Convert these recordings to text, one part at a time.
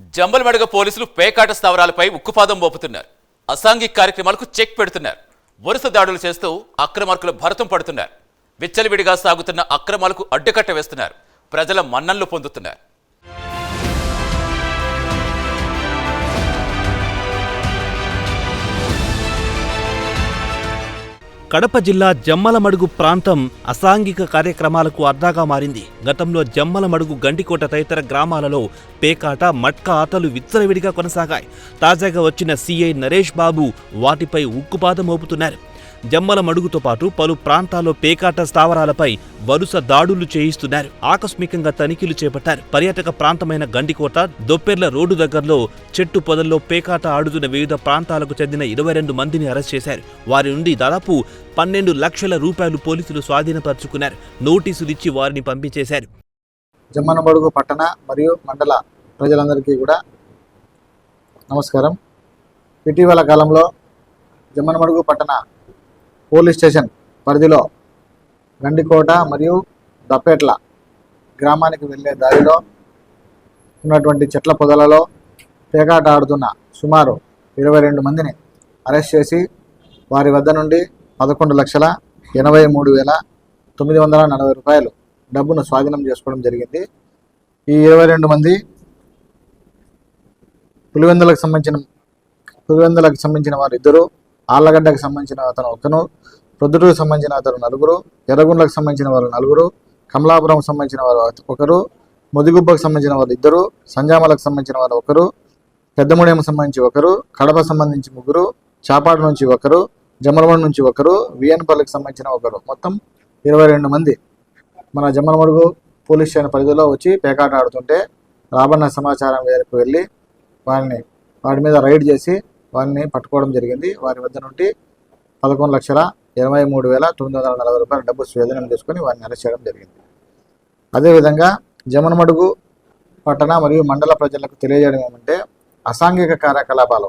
జంబలమడగ పోలీసులు పేకాట స్థావరాలపై ఉక్కుపాదం మోపుతున్నారు. అసాంఘిక కార్యక్రమాలకు చెక్ పెడుతున్నారు. వరుస దాడులు చేస్తూ అక్రమార్కుల భరతం పడుతున్నారు. విచ్చలవిడిగా సాగుతున్న అక్రమాలకు అడ్డుకట్ట వేస్తున్నారు. ప్రజల మన్నన్లు పొందుతున్నారు. కడప జిల్లా జమ్మలమడుగు ప్రాంతం అసాంఘిక కార్యక్రమాలకు అర్దాగా మారింది. గతంలో జమ్మలమడుగు గండికోట తదితర గ్రామాలలో పేకాట మట్కా ఆటలు విచ్చలవిడిగా కొనసాగాయి. తాజాగా వచ్చిన సీఐ నరేష్ బాబు వాటిపై ఉక్కుపాదం మోపుతున్నారు. జమ్మలమడుగుతో పాటు పలు ప్రాంతాల్లో పేకాట స్థావరాలపై వరుస దాడులు చేయిస్తున్నారు. ఆకస్మికంగా తనిఖీలు చేపట్టారు. పర్యాటక ప్రాంతమైన గండికోట దొప్పెర్ల రోడ్డు దగ్గరలో చెట్టు పొదల్లో పేకాట ఆడుతున్న వివిధ ప్రాంతాలకు చెందిన ఇరవై రెండు మందిని అరెస్ట్ చేశారు. వారి నుండి దాదాపు పన్నెండు లక్షల రూపాయలు పోలీసులు స్వాధీనపరుచుకున్నారు. నోటీసులు ఇచ్చి వారిని పంపించేశారు. జమ్మనబడుగు పట్టణ మరియు మండల ప్రజలందరికీ కూడా నమస్కారం. ఇటీవల కాలంలో జమ్మనమడుగు పట్టణ పోలీస్ స్టేషన్ పరిధిలో గండికోట మరియు దప్పేట్ల గ్రామానికి వెళ్ళే దారిలో ఉన్నటువంటి చెట్ల పొదలలో పేకాట ఆడుతున్న సుమారు ఇరవై రెండు మందిని అరెస్ట్ చేసి వారి వద్ద నుండి పదకొండు లక్షల ఎనభై మూడు వేల తొమ్మిది వందల నలభై రూపాయలు డబ్బును స్వాధీనం చేసుకోవడం జరిగింది. ఈ ఇరవై రెండు మంది పులివెందులకు సంబంధించిన పులివెందులకు సంబంధించిన వారిద్దరూ ఆళ్ళగడ్డకు సంబంధించిన అతను ఒకను ప్రొద్దుటూరుకు సంబంధించిన అతను నలుగురు ఎర్రగుండ్లకు సంబంధించిన వారు నలుగురు కమలాపురం సంబంధించిన వారు ఒకరు ముదిగుబ్బకు సంబంధించిన వారు ఇద్దరు సంజామలకు సంబంధించిన వారు ఒకరు పెద్దముడేము సంబంధించి ఒకరు కడప సంబంధించి ముగ్గురు చాపాడు నుంచి ఒకరు జమ్మలమడు నుంచి ఒకరు విఎన్పల్లికి సంబంధించిన ఒకరు. మొత్తం ఇరవై రెండు మంది. మన జమ్మలమడుగు పోలీస్ స్టేషన్ పరిధిలో వచ్చి పేకాట ఆడుతుంటే రాబడిన సమాచారం మేరకు వెళ్ళి వారిని వాటి మీద రైడ్ చేసి వారిని పట్టుకోవడం జరిగింది. వారి వద్ద నుండి పదకొండు లక్షల ఇరవై మూడు వేల తొమ్మిది వందల నలభై రూపాయల డబ్బు స్వేదనం తీసుకొని వారిని అరెస్ట్ చేయడం జరిగింది. అదేవిధంగా జమనమడుగు పట్టణ మరియు మండల ప్రజలకు తెలియజేయడం ఏమంటే అసాంఘిక కార్యకలాపాలు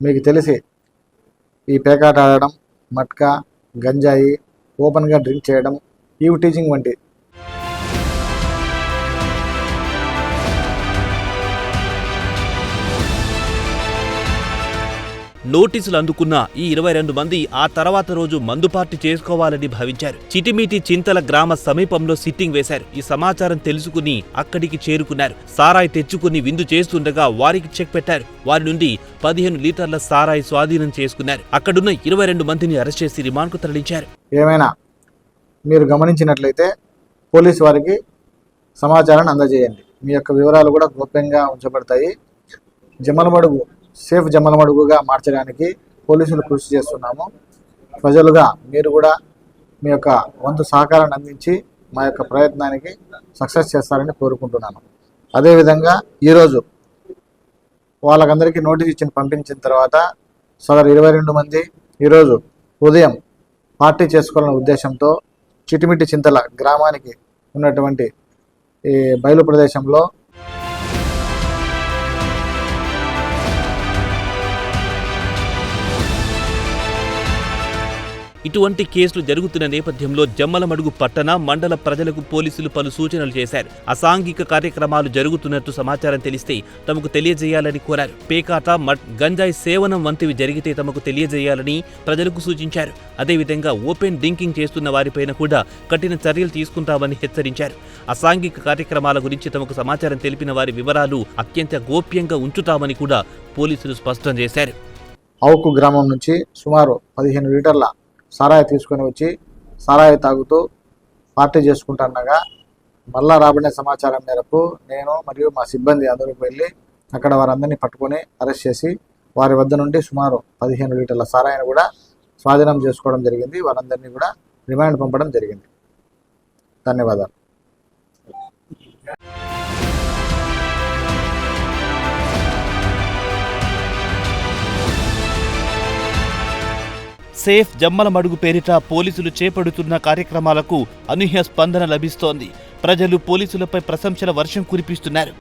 మీకు తెలిసి ఈ పేకాట ఆడడం మట్కా గంజాయి ఓపెన్గా డ్రింక్ చేయడం ఈవ్ టీచింగ్ వంటి నోటీసులు అందుకున్న ఈ ఇరవై రెండు మంది ఆ తర్వాత రోజు మందు పార్టీ చేసుకోవాలని భావించారు. చిటిమిటి చింతల గ్రామ సమీపంలో సిట్టింగ్ వేశారు. ఈ సమాచారం తెలుసుకుని అక్కడికి చేరుకున్నారు. సారాయి తెచ్చుకుని విందు చేస్తుండగా వారికి చెక్ పెట్టారు. వారి నుండి పదిహేను లీటర్ల సారాయి స్వాధీనం చేసుకున్నారు. అక్కడున్న ఇరవై రెండు మందిని అరెస్ట్ చేసి రిమాండ్కు తరలించారు. ఏమైనా మీరు గమనించినట్లయితే పోలీస్ వారికి సమాచారాన్ని అందజేయండి. మీ యొక్క వివరాలు కూడా గోప్యంగా ఉంచబడతాయి. జమ్మలమడుగు సేఫ్ జమలమడుగుగా మార్చడానికి పోలీసులు కృషి చేస్తున్నాము. ప్రజలుగా మీరు కూడా మీ యొక్క వంతు సహకారాన్ని అందించి మా యొక్క ప్రయత్నానికి సక్సెస్ చేస్తారని కోరుకుంటున్నాను. అదేవిధంగా ఈరోజు వాళ్ళకందరికీ నోటీస్ ఇచ్చిన పంపించిన తర్వాత సదరు ఇరవై రెండు మంది ఈరోజు ఉదయం పార్టీ చేసుకోవాలనే ఉద్దేశంతో చిటిమిటి చింతల గ్రామానికి ఉన్నటువంటి ఈ బయలు ప్రదేశంలో ఇటువంటి కేసులు జరుగుతున్న నేపథ్యంలో జమ్మలమడుగు పట్టణ మండల ప్రజలకు పోలీసులు పలు సూచనలు చేశారు. అసాంఘిక కార్యక్రమాలు జరుగుతున్నట్టు సమాచారం తెలిస్తే తమకు తెలియజేయాలని కోరారు. పేకాట మట్ గంజాయి సేవనం వంటివి జరిగితే తమకు తెలియజేయాలని ప్రజలకు సూచించారు. అదేవిధంగా ఓపెన్ డ్రింకింగ్ చేస్తున్న వారిపైన కూడా కఠిన చర్యలు తీసుకుంటామని హెచ్చరించారు. అసాంఘిక కార్యక్రమాల గురించి తమకు సమాచారం తెలిపిన వారి వివరాలు అత్యంత గోప్యంగా ఉంచుతామని కూడా పోలీసులు స్పష్టం చేశారు. అవుకు గ్రామం నుంచి సుమారు పదిహేను లీటర్ల సారాయి తీసుకొని వచ్చి సారాయి తాగుతూ పార్టీ చేసుకుంటుండగా మళ్ళా రాబడిన సమాచారం మేరకు నేను మరియు మా సిబ్బంది అందరూ వెళ్ళి అక్కడ వారందరినీ పట్టుకొని అరెస్ట్ చేసి వారి వద్ద నుండి సుమారు పదిహేను లీటర్ల సారాయిని కూడా స్వాధీనం చేసుకోవడం జరిగింది. వారందరినీ కూడా రిమాండ్ పంపడం జరిగింది. ధన్యవాదాలు. సేఫ్ జమ్మలమడుగు పేరిట పోలీసులు చేపడుతున్న కార్యక్రమాలకు అనూహ్య స్పందన లభిస్తోంది. ప్రజలు పోలీసులపై ప్రశంసల వర్షం కురిపిస్తున్నారు.